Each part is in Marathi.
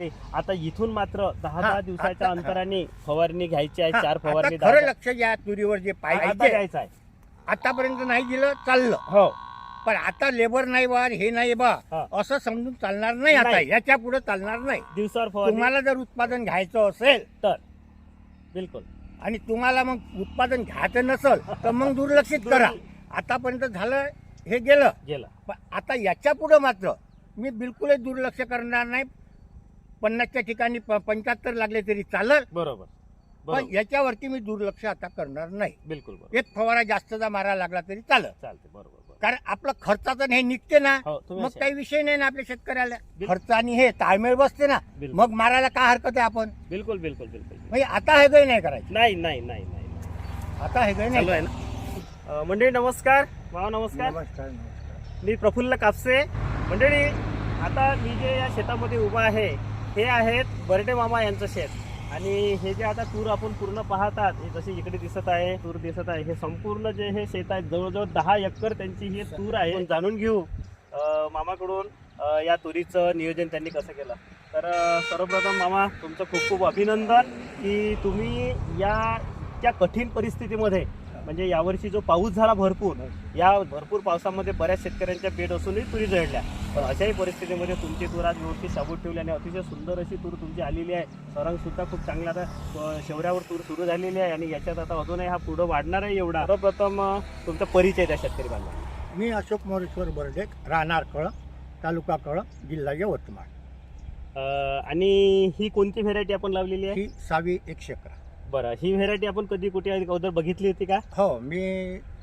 आता इथून मात्र दहा दहा दिवसाच्या अंतराने फवारणी घ्यायची आहे चार फवारणी खरं लक्ष घ्या तुरीवर जे पाहिजे घ्यायचं आहे. आतापर्यंत नाही दिलं चाललं. हो. पण आता लेबर नाही बा हे नाही बा. असं समजून चालणार नाही आता. याच्यापुढे चालणार नाही. दिवसावर फवारणी तुम्हाला जर उत्पादन घ्यायचं असेल तर. बिलकुल. आणि तुम्हाला मग उत्पादन घ्यायचं नसेल तर मग दुर्लक्षित करा. आतापर्यंत झालं हे गेलं. गेला. पण आता याच्यापुढे मात्र मी बिलकुलच दुर्लक्ष करणार नाही. पन्नासच्या ठिकाणी पंच्याहत्तर लागले तरी चालल. बरोबर. पण याच्यावरती मी दुर्लक्ष आता करणार नाही. बिलकुल बरोबर. एक फवारा जास्तचा मारा लागला तरी चालत चालते बरोबर बरोबर. कारण आपलं खर्चाचं हे निघते ना. हो मग काही विषय नाही ना आपल्या शेतकऱ्याला. खर्च आणि हे ताळमेळ बसते ना. मग मारायला काय हरकत आहे आपण? बिलकुल बिलकुल बिलकुल. म्हणजे आता हे काही नाही करायचं. नाही नाही नाही नाही. आता हे काही चालू नाही आहे ना? अं, मंडळी नमस्कार. भाऊ नमस्कार. मी प्रफुल्ल कापसे. मंडळी आता मी जे या शेतामध्ये उभा आहे हे आहेत बर्डे मामा यांचं शेत. आणि हे जे आता तूर आपण पूर्ण पाहतात हे जशी इकडे दिसत आहे तूर दिसत आहे हे संपूर्ण जे हे शेत आहे जवळजवळ दहा एकर त्यांची ही तूर आहे. जाणून घेऊ मामाकडून या तुरीचं नियोजन त्यांनी कसं केलं. तर सर्वप्रथम मामा तुमचं खूप खूप अभिनंदन की तुम्ही या त्या कठीण परिस्थितीमध्ये म्हणजे यावर्षी जो पाऊस झाला भरपूर या भरपूर पावसामध्ये बऱ्याच शेतकऱ्यांच्या पेट असूनही तुरी जळल्या पण अशाही परिस्थितीमध्ये तुमची तूर आज व्यवस्थित साबूत ठेवली आणि अतिशय सुंदर अशी तूर तुमची आलेली आहे. सरंग सुद्धा खूप चांगला आता शेवऱ्यावर तूर सुरू झालेली आहे आणि याच्यात आता अजूनही हा पुढं वाढणार आहे एवढा. सर्वप्रथम तुमचा परिचय त्या शेतकरी बांधव मी अशोक मोरेश्वर बर्डेक राहणार कळ तालुका कळ जिल्हा यवतमाळ. आणि ही कोणती व्हेरायटी आपण लावलेली आहे? ही सावी एकशे अकरा बरं ही व्हेरायटी आपण कधी कुठे अगोदर बघितली होती का हो मी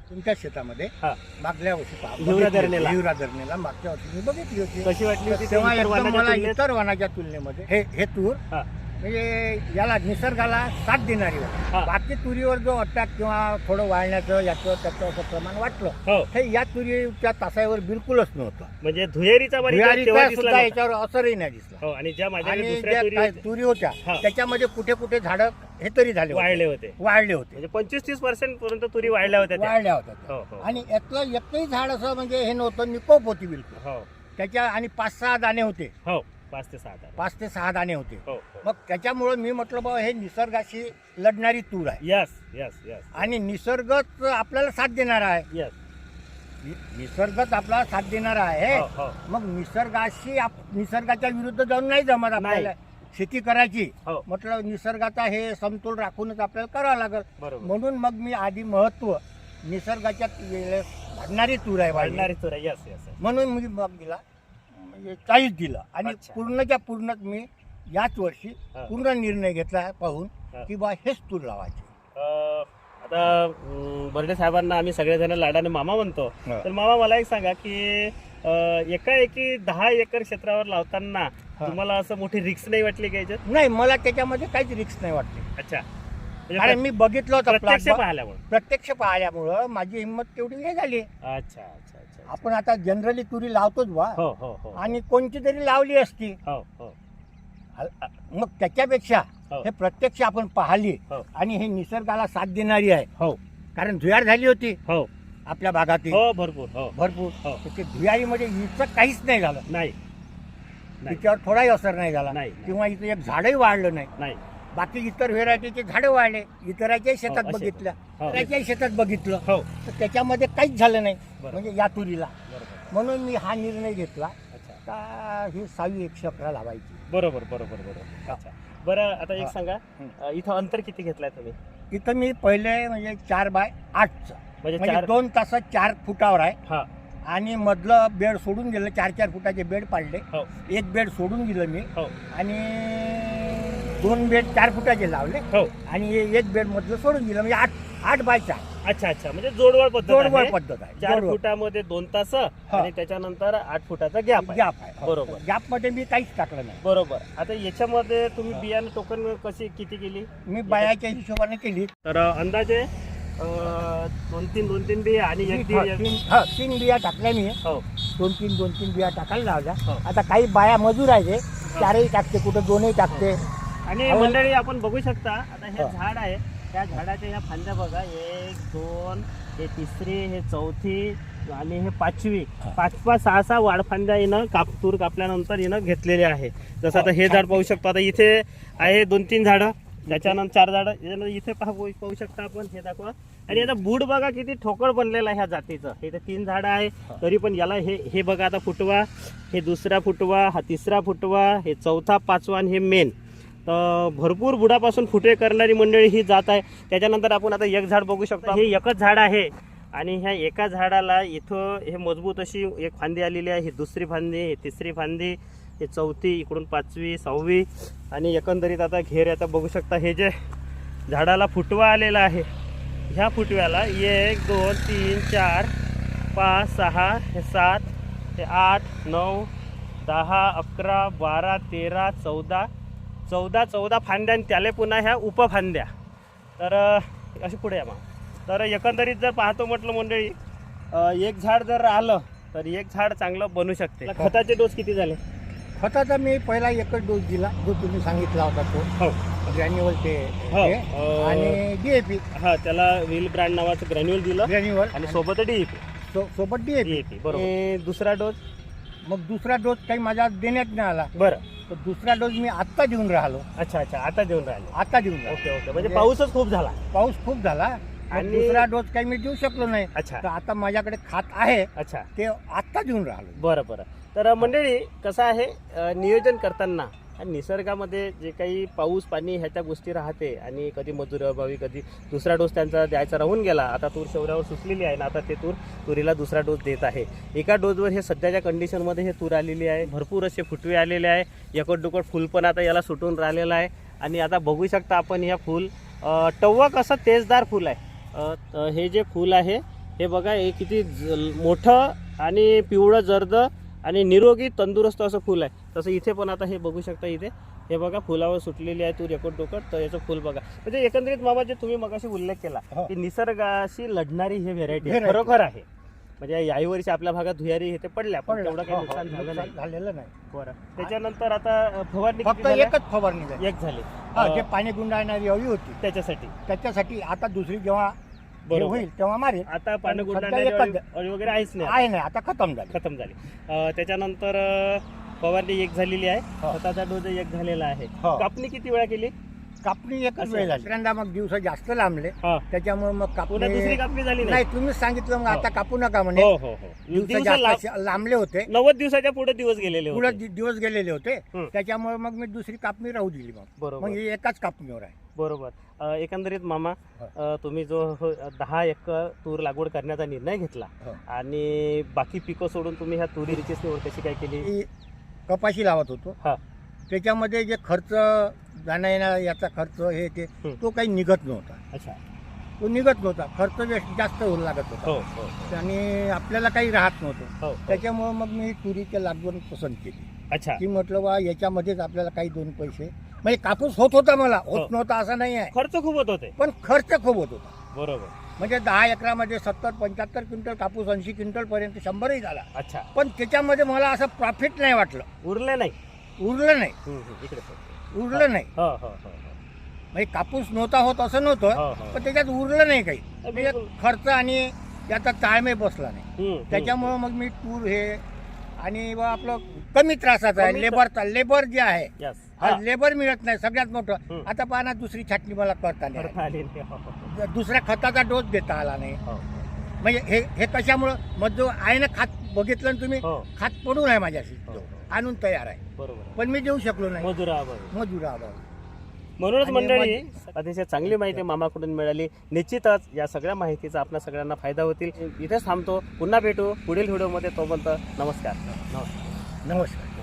तुमच्या शेतामध्ये हा. मागल्या वर्षी पहा- हिवरा बघितली होती. धरणेला. हिवरा धरणेला मागच्या वर्षी मी बघितली होती कशी वाटली होती ती तेव्हा इतर एकदम वाणाच्या मला तुलनेत? इतर वनाच्या तुलनेमध्ये हे हे तूर हा. म्हणजे याला निसर्गाला साथ देणारी हा. बाकी तुरीवर जो अटॅक किंवा थोडं वाळण्याचं याचं त्याचं असं प्रमाण वाटलं. हो. हे या तुरीच्या तासावर बिलकुलच नव्हतं. म्हणजे दिसला सुद्धा नव्हता. याच्यावर असरही नाही दिसला. हो आणि ज्या माझ्याकडे आणि दुसऱ्या ज्या तुरी काय होत्या, तुरी होत्या हा. त्याच्यामध्ये कुठे कुठे झाडं हे तरी झाले होते. वाळले होते. वाळले होते. म्हणजे पंचवीस तीस पर्सेंट पर्यंत तुरी वाढल्या होत्या त्या. वाळल्या होत्या त्या. हो हो. आणि यातलं एकही झाड असं म्हणजे हे नव्हतं निकोप होती बिलकुल. हो. त्याच्या आणि पाच सहा दाणे होते. हो. पाच ते सहा. पाच ते सहा दाणे होते. हो हो. मग त्याच्यामुळं मी म्हटलं बाबा हे निसर्गाशी लढणारी तूर आहे. यस यस यस आणि निसर्गच आपल्याला साथ देणार आहे. यस नि- निसर्गच आपल्याला साथ देणार आहे. हो हो. मग निसर्गाशी आप- निसर्गाच्या विरुद्ध जाऊन नाही जमत आपल्याला. शेती करायची. हो. म्हटलं निसर्गाचा हे समतोल राखूनच आपल्याला करावं लागेल. बरोबर. म्हणून मग मी आधी महत्त्व निसर्गाच्या वाढणारी तूर आहे वाढणारी वाढणारी तुरा यस यस म्हणून मी मग दिला चाळीस दिलं आणि अच्छा. पूर्णच्या पूर्णच मी याच वर्षी हा. पूर्ण निर्णय घेतला पाहून हा. की बा हेच तूर लावायचे आता अं, बर्डे साहेबांना आम्ही सगळेजण लाडाने मामा म्हणतो हा. तर मामा मला एक सांगा की अं, एकाएकी दहा एकर क्षेत्रावर लावताना हा. तुम्हाला असं मोठी रिक्स नाही वाटली का याच्यात नाही मला त्याच्यामध्ये काहीच रिक्स नाही वाटते अच्छा म्हणजे कारण मी बघितलं होतं प्रत्यक्ष plot पाहिल्यामुळे प्रत्यक्ष पाहिल्यामुळं माझी हिंमत तेवढी हे झाली अच्छा अच्छा आपण आता जनरली तुरी लावतोच बा हो हो हो. आणि कोणती तरी लावली असती. हो हो. हल- मग त्याच्यापेक्षा हो. हे प्रत्यक्ष आपण पाहिली हो. आणि हे निसर्गाला साथ देणारी आहे. हो. कारण धुयार झाली होती हो. आपल्या भागातील. हो भरपूर हो. भरपूर. हो. तर ते धुयारीमध्ये हिचं काहीच नाही झालं. नाही. नाही. तिच्यावर थोडाही असर नाही झाला. नाही, नाही. किंवा इथं एक झाडही वाढलं नाही. नाही. बाकी इतर व्हेरायटीचे झाडं वाढले इतराच्याही शेतात हो, असे. बघितलं हो इतराच्याही शेतात बघितलं हो. तर त्याच्यामध्ये काहीच झालं नाही बरं. म्हणजे या तुरीला. बरोबर. म्हणून मी हा निर्णय घेतला अच्छा. का ही सावी एकशे अकरा लावायची. बरोबर बरोबर बरोबर. अच्छा. बरं आता एक हा. सांगा हं. अं, इथं अंतर किती घेतलाय तुम्ही? इथं मी पहिले म्हणजे चार बाय आठचं. म्हणजे म्हणजे चार दोन तासात चार फुटावर आहे. हा. आणि मधलं बेड सोडून दिलं चार चार फुटाचे बेड पाडले. हो. एक बेड सोडून दिलं मी. हो. आणि दोन बेड चार फुटाचे लावले. हो. आणि हे एक बेड मधलं सोडून दिलं. म्हणजे आठ आठ बाय चार अच्छा अच्छा. म्हणजे जोडवळ पद्धत जोडवळ आहे. पद्धत आहे. चार जोडवळ. फुटामध्ये दोन तास आणि त्याच्यानंतर आठ फुटाचा गॅप आहे. गॅप आहे. हो. बरोबर. गॅपमध्ये मी काहीच टाकलं नाही. बरोबर. आता याच्यामध्ये तुम्ही. बियाणं टोकन कशी किती केली? मी बायाच्या हिशोबाने केली. तर अंदाजे अं, दोन तीन दोन तीन बिया आणि एक तीन हा, तीन बिया टाकल्या मी. हो. दोन तीन दोन तीन बिया टाकायला लावल्या. हो. आता काही बाया मजूर आहे चारही टाकते कुठं दोनही टाकते. आणि. मंडळी आपण बघू शकता आता हे. झाड आहे. त्या झाडाच्या ह्या फांद्या बघा. एक दोन हे तिसरी हे चौथी आणि हे पाचवी. पाच पाच सहा सहा वाढफांद्या येणं काप तूर कापल्यानंतर येणं घेतलेले आहे. जसं आता हे झाड पाहू शकतो. आता इथे आहे दोन तीन झाडं. त्याच्यानंतर चार झाडं. इथे पाहू पाहू शकता आपण. हे दाखवा. आणि आता बूड बघा किती ठोकळ बनलेलं आहे ह्या जातीचं. हे तर तीन झाडं आहे. तरी पण याला हे हे बघा आता फुटवा. हे दुसरा फुटवा हा तिसरा फुटवा हे चौथा पाचवा आणि हे मेन तर भरपूर बुडापासून फुटे करणारी मंडळी ही जात आहे. त्याच्यानंतर आपण आता एक झाड बघू शकतो. हे एकच झाड आहे आणि ह्या एका झाडाला इथं हे मजबूत अशी एक फांदी आलेली आहे. ही दुसरी फांदी ही तिसरी फांदी ही चौथी इकडून पाचवी सहावी आणि एकंदरीत आता घेर आता बघू शकता. हे जे झाडाला फुटवा आलेला आहे ह्या फुटव्याला एक दोन तीन चार पाच सहा हे सात हे आठ नऊ दहा अकरा बारा तेरा चौदा चौदा चौदा फांद्या आणि त्याला पुन्हा ह्या उपफांद्या. तर अशी पुढे या मग. तर एकंदरीत जर पाहतो म्हटलं मंडळी एक झाड जर आलं तर एक झाड चांगलं बनू शकते. खताचे डोस किती झाले? खताचा मी पहिला एकच डोस दिला जो तुम्ही सांगितला होता तो. हो. ग्रॅन्युअल ते हो. आणि डीएपी हा त्याला व्हील ब्रँड नावाचं ग्रॅन्युअल दिलं. ग्रॅन्युअल. आणि सोबत डीएपी सोबत डीएपी बरोबर. दुसरा डोस? मग दुसरा डोस काही माझ्या देण्यात नाही आला. बरं. तर दुसरा डोस मी आत्ता देऊन राहिलो. अच्छा अच्छा. आता देऊन राहिले. आता देऊन राहिलो. Okay okay. म्हणजे पाऊसच खूप झाला. पाऊस खूप झाला. आणि- दुसरा डोस काही मी देऊ शकलो नाही. अच्छा. तर आता माझ्याकडे खात आहे. अच्छा. ते आत्ता देऊन राहिलो. बरं बरं. तर मंडळी कसं आहे अ, नियोजन करताना आणि निसर्गामध्ये जे काही पाऊस पाणी ह्या त्या गोष्टी राहते आणि कधी मजूर अभावी कधी दुसरा डोस त्यांचा द्यायचा राहून गेला आता तूर शौर्यावर सुचलेली आहे ना आता ते तूर तुरीला दुसरा डोस देत आहे. एका डोसवर हे सध्याच्या कंडिशनमध्ये हे तूर आलेली आहे भरपूर असे फुटवे आलेले आहे एकट दुकट फुल पण आता याला सुटून राहिलेलं आहे. आणि आता बघू शकता आपण ह्या फुल टवक असं तेजदार फुल आहे. हे जे फुल आहे हे बघा हे किती ज- मोठं आणि पिवळं जर्द आणि निरोगी तंदुरुस्त असं फुल आहे. तसं इथे पण आता हे बघू शकता इथे. हे बघा फुलावर सुटलेली आहे तू रेकॉर्ड डोकट तर याचं फुल बघा. म्हणजे एकंदरीत मामा जे तुम्ही मगाशी उल्लेख केला हो. की निसर्गाशी लढणारी हे व्हेरायटी. खरोखर आहे. म्हणजे याही वर्षी आपल्या भागात धुयारी हे ते पडल्या पण तेवढं काही हो, हो, नुकसान झालं नाही. झालेलं नाही. बरं. त्याच्यानंतर आता फवारणी फक्त? एकच फवारणी एक झाली. जे पाणी गुंडाळणारी हवी होती त्याच्यासाठी. त्याच्यासाठी आता दुसरी जेव्हा हे बरोबर. होईल तेव्हा मारेल. आता पाणी पण सध्या गुंडाळणारी एकच अळी- अळी वगैरे आहेच नाही. आहे नाही आता खतम झाली. खतम झाली. अ, त्याच्यानंतर अ, फवारणी एक झालेली आहे. हो. खताचा डोस एक झालेला आहे. हो. कापणी किती वेळा केली? कापणी एकच. वेळ झाली. दुसऱ्यांदा मग दिवस जास्त लांबले. हा. त्याच्यामुळे मग पुन्हा दुसरी कापणी कापणी झाली नाही. नाही तुम्हीच सांगितलं मग. आता कापू नका म्हणे. हो हो हो. दिवस दिवस लांब- जास्त लांबले होते. नव्वद दिवसाच्या पुढे दिवस गेलेले पुढे होते. दिवस गेलेले होते. त्याच्यामुळे मग मी दुसरी कापणी राहू दिली मग. बरोबर. मग ही एकाच कापणीवर आहे. बरोबर. अ, एकंदरीत मामा हो. अ, तुम्ही जो हो, दहा एकर तूर लागवड करण्याचा निर्णय घेतला हो. आणि बाकी पिकं सोडून तुम्ही ह्या तुरीची निवड कशी काय केली? ही कपाशी लावत होतो. हा. त्याच्यामध्ये जे खर्च जाण्या येण्या याचा खर्च हे ते हं. तो काही निघत नव्हता. अच्छा. तो निघत नव्हता. खर्च जास्त- जास्त होऊ लागत होता. हो हो आणि आपल्याला काही राहत नव्हतं. हो त्याच्यामुळे मग मी तुरीची लागवड पसंत केली. अच्छा. की म्हटलं बा याच्यामध्येच आपल्याला काही दोन पैसे म्हणजे कापूस होत होता मला. हो. होत नव्हता असं नाही आहे. खर्च खूप होत होते. पण खर्च खूप होत होता. बरोबर. म्हणजे दहा एकरामध्ये सत्तर पंच्याहत्तर क्विंटल कापूस ऐंशी क्विंटल पर्यंत शंभरही झाला. अच्छा. पण त्याच्यामध्ये मला असं प्रॉफिट नाही वाटलं. उरले नाही. उरलं नाही इकडे. उरलं नाही हो हो हो हो. म्हणजे कापूस नव्हता होत असं नव्हतं हो, हो. पण त्याच्यात उरलं नाही काही म्हणजे. खर्च आणि याचा ताळमेळ बसला नाही. त्याच्यामुळं मग मी टूर हे आणि बा आपलं कमी त्रासाचं आहे लेबरचा लेबर जे आहे. हा हा. लेबर मिळत नाही सगळ्यात मोठं हं. आता पहा ना दुसरी छाटणी मला करता नाही आली. हो, हो, आली. दुसऱ्या खताचा डोस देता आला नाही हो. म्हणजे हे हे कशामुळं मग जो आहे ना खात बघितलं ना तुम्ही हो. खात पडून आहे माझ्याशी. हो, हो. आणून तयार आहे. बरोबर. पण मी देऊ शकलो नाही. मजुरा बरोबर मजुरा अभाव म्हणूनच आणि मंडळी अतिशय चांगली माहिती मामाकडून मिळाली. निश्चितच या सगळ्या माहितीचा आपल्या सगळ्यांना फायदा होतील. इथेच थांबतो. पुन्हा भेटू. पुढील व्हिडिओमध्ये तोपर्यंत नमस्कार नमस्कार. नमस्कार.